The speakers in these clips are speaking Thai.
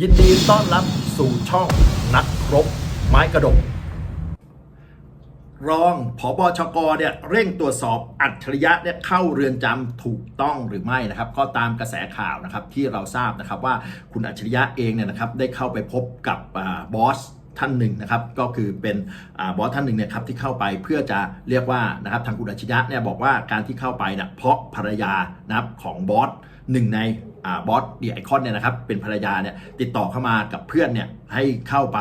ยินดีต้อนรับสู่ช่องนักรบ ไม้กระดก รองผอบชกเนี่ยเร่งตรวจสอบอัจฉริยะเนี่ยเข้าเรือนจำถูกต้องหรือไม่นะครับ ก็ตามกระแสข่าวนะครับที่เราทราบนะครับว่าคุณอัจฉริยะเองเนี่ยนะครับได้เข้าไปพบกับอบอส ท่านหนึ่งนะครับก็คือเป็นอบอสท่านหนึ่งเนี่ยครับที่เข้าไปเพื่อจะเรียกว่านะครับทางคุณอัจฉริยะเนี่ยบอกว่าการที่เข้าไปเนี่ยเพราะภรรยานะครับของบอสหนึ่งในอบอสดีไอคอนเนี่ยนะครับเป็นภรรยาเนี่ยติดต่อเข้ามากับเพื่อนเนี่ยให้เข้าไป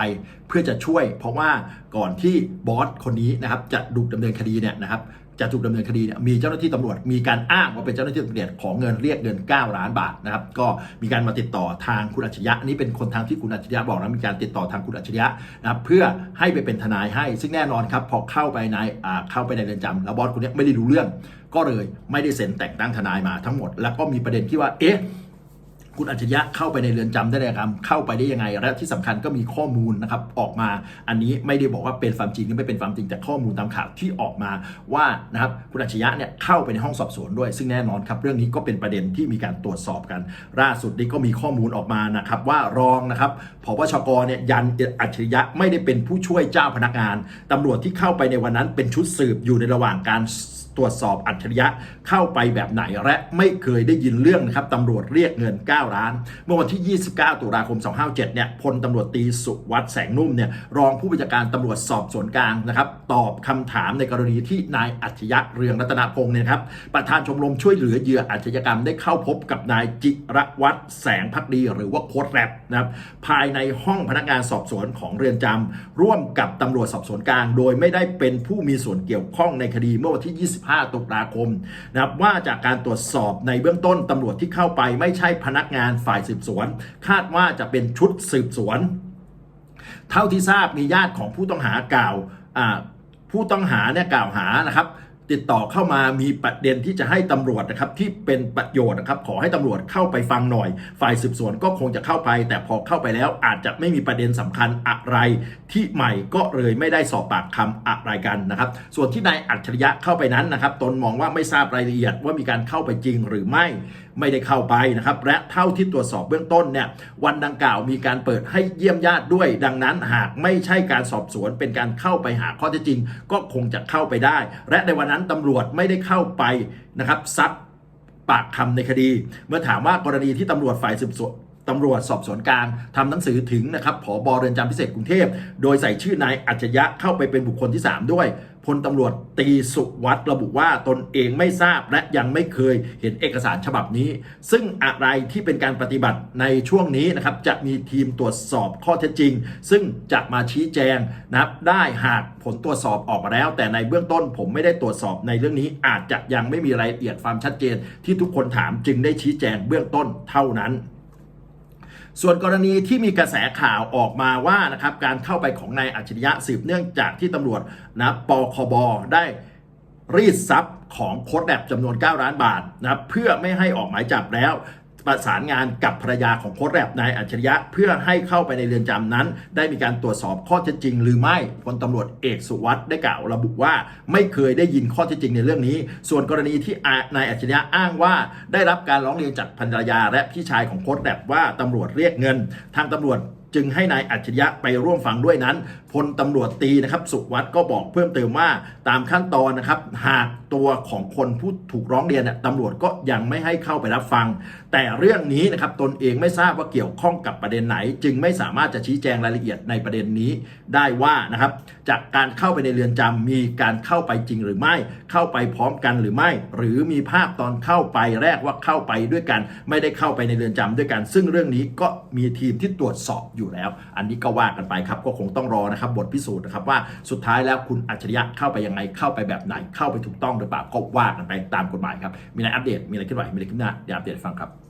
เพื่อจะช่วย เพราะว่าก่อนที่บอสคนนี้นะครับจะดูดำเนินคดีเนี่ยนะครับ จะถูกดำเนินคดีเนี่ยมีเจ้าหน้าที่ตำรวจมีการอ้างว่าเป็นเจ้าหน้าที่ตำรวจของเงินเรียกเงิน 9 ล้านบาทนะครับก็มีการมาติดต่อทางคุณอัจฉริยะนี่เป็นคนทางที่คุณอัจฉริยะบอกนะมีการติดต่อทางคุณอัจฉริยะนะครับเพื่อให้ไปเป็นทนายให้ ซึ่งแน่นอนครับพอเข้าไปในอ่าเข้าไปในเรือนจำแล้วบอสคนนี้ไม่ได้รู้เรื่อง ก็เลยไม่ได้เซ็นแต่งตั้งทนายมาทั้งหมด แล้วก็มีประเด็นที่ว่าเอ๊ะ คุณอัจฉริยะเข้าไปในเรือนจำได้ยังไงครับเข้าไปได้ยังไง และที่สำคัญก็มีข้อมูลนะครับออกมา อันนี้ไม่ได้บอกว่าเป็นความจริงหรือไม่เป็นความจริงแต่ข้อมูลตามข่าวที่ออกมาว่านะครับคุณอัจฉริยะเนี่ยเข้าไปในห้องสอบสวนด้วย ซึ่งแน่นอนครับเรื่องนี้ก็เป็นประเด็นที่มีการตรวจสอบกันล่าสุดนี้ก็มีข้อมูลออกมานะครับว่ารองนะครับผบชกเนี่ยยันอัจฉริยะไม่ได้เป็นผู้ช่วยเจ้าพนักงานตำรวจที่เข้าไปในวันนั้นเป็นชุดสืบอยู่ในระหว่างการตรวจสอบอัจฉริยะเข้าไปแบบไหน และไม่เคยได้ยินเรื่องนะครับตำรวจเรียกเงิน 9 ล้าน เมื่อวันที่ 29 ตุลาคม 257 เนี่ยพลตำรวจตีสุวัสด์แสงนุ่มเนี่ยรองผู้บัญชาการตำรวจสอบสวนกลางนะครับตอบคำถามในกรณีที่นายอัจฉริยะเรืองรัตนพงศ์เนี่ยครับประธานชมรมช่วยเหลือเหยื่ออาชญากรรมได้เข้าพบกับนายจิรวัตรแสงพักดี หรือว่าโค้ดแรปนะครับภายในห้องพนักงานสอบสวนของเรือนจำร่วมกับตำรวจสอบสวนกลาง โดยไม่ได้เป็นผู้มีส่วนเกี่ยวข้องในคดีเมื่อวันที่25ตุลาคมนะครับว่าจากการตรวจสอบในเบื้องต้นตำรวจที่เข้าไปไม่ใช่พนักงานฝ่ายสืบสวน คาดว่าจะเป็นชุดสืบสวน เท่าที่ทราบมีญาติของผู้ต้องหากล่าวผู้ต้องหาเนี่ยกล่าวหานะครับ ติดต่อเข้ามามีประเด็นที่จะให้ตำรวจนะครับที่เป็นประโยชน์นะครับขอให้ตำรวจเข้าไปฟังหน่อย ฝ่ายสืบสวนก็คงจะเข้าไป แต่พอเข้าไปแล้วอาจจะไม่มีประเด็นสำคัญอะไร ที่ใหม่ก็เลยไม่ได้สอบปากคำอะไรกันนะครับ ส่วนที่นายอัจฉริยะเข้าไปนั้นนะครับตนมองว่าไม่ทราบรายละเอียดว่ามีการเข้าไปจริงหรือไม่ไม่ได้เข้าไปนะครับ และเท่าที่ตรวจสอบเบื้องต้นเนี่ยวันดังกล่าวมีการเปิดให้เยี่ยมญาติด้วย ดังนั้นหากไม่ใช่การสอบสวนเป็นการเข้าไปหาข้อเท็จจริง ก็คงจะเข้าไปได้ และในวันนั้นตำรวจไม่ได้เข้าไปนะครับซักปากคำในคดี เมื่อถามว่ากรณีที่ตำรวจฝ่ายสืบสวน ตำรวจสอบสวนกลางทำหนังสือถึงนะครับผอบเรือนจำพิเศษกรุงเทพ โดยใส่ชื่อนายอัจฉริยะเข้าไปเป็นบุคคลที่ 3 ด้วยพลตำรวจตีสุวัสด์ระบุว่าตนเองไม่ทราบและยังไม่เคยเห็นเอกสารฉบับนี้ ซึ่งอะไรที่เป็นการปฏิบัติในช่วงนี้นะครับจะมีทีมตรวจสอบข้อเท็จจริง ซึ่งจะมาชี้แจงนะครับได้หากผลตรวจสอบออกมาแล้ว แต่ในเบื้องต้นผมไม่ได้ตรวจสอบในเรื่องนี้ อาจจะยังไม่มีรายละเอียดความชัดเจน ที่ทุกคนถามจึงได้ชี้แจงเบื้องต้นเท่านั้น ส่วนกรณีที่มีกระแสข่าวออกมาว่านะครับการเข้าไปของนายอัจฉริยะสืบเนื่องจากที่ตำรวจนะปคบได้รีดทรัพย์ของโค้ดแดบจำนวน 9 ล้านบาทนะครับเพื่อไม่ให้ออกหมายจับแล้ว ประสานงานกับภรรยาของโค้ชแรบนายอัจฉริยะ เพื่อให้เข้าไปในเรือนจำนั้น ได้มีการตรวจสอบข้อเท็จจริง หรือไม่พลตำรวจเอกสุวัสด์ได้กล่าวระบุว่าไม่เคยได้ยินข้อเท็จจริงในเรื่องนี้ ส่วนกรณีที่นายอัจฉริยะอ้างว่า ได้รับการร้องเรียนจากภรรยาและพี่ชายของโค้ชแรบว่าตำรวจเรียกเงิน ทางตำรวจ จึงให้นายอัจฉริยะไปร่วมฟังด้วยนั้นพลตำรวจตีนะครับสุวัสด์ก็บอกเพิ่มเติมว่าตามขั้นตอนนะครับหากตัวของคนผู้ถูกร้องเรียนเนี่ยตำรวจก็ยังไม่ให้เข้าไปรับฟัง แต่เรื่องนี้นะครับตนเองไม่ทราบว่าเกี่ยวข้องกับประเด็นไหน จึงไม่สามารถจะชี้แจงรายละเอียดในประเด็นนี้ได้ว่านะครับจากการเข้าไปในเรือนจำมีการเข้าไปจริงหรือไม่ เข้าไปพร้อมกันหรือไม่ หรือมีภาพตอนเข้าไปแรกว่าเข้าไปด้วยกัน ไม่ได้เข้าไปในเรือนจำด้วยกัน ซึ่งเรื่องนี้ก็มีทีมที่ตรวจสอบอยู่แล้ว อันนี้ก็ว่ากันไปครับก็คงต้องรอนะครับบทพิสูจน์นะครับว่าสุดท้ายแล้วคุณอัจฉริยะเข้าไปยังไงเข้าไปแบบไหนเข้าไปถูกต้องหรือเปล่าก็ว่ากันไปตามกฎหมายครับมีอะไรอัปเดตมีอะไรขึ้นไหวมีอะไรขึ้นหน้าเดี๋ยวอัปเดตฟังครับ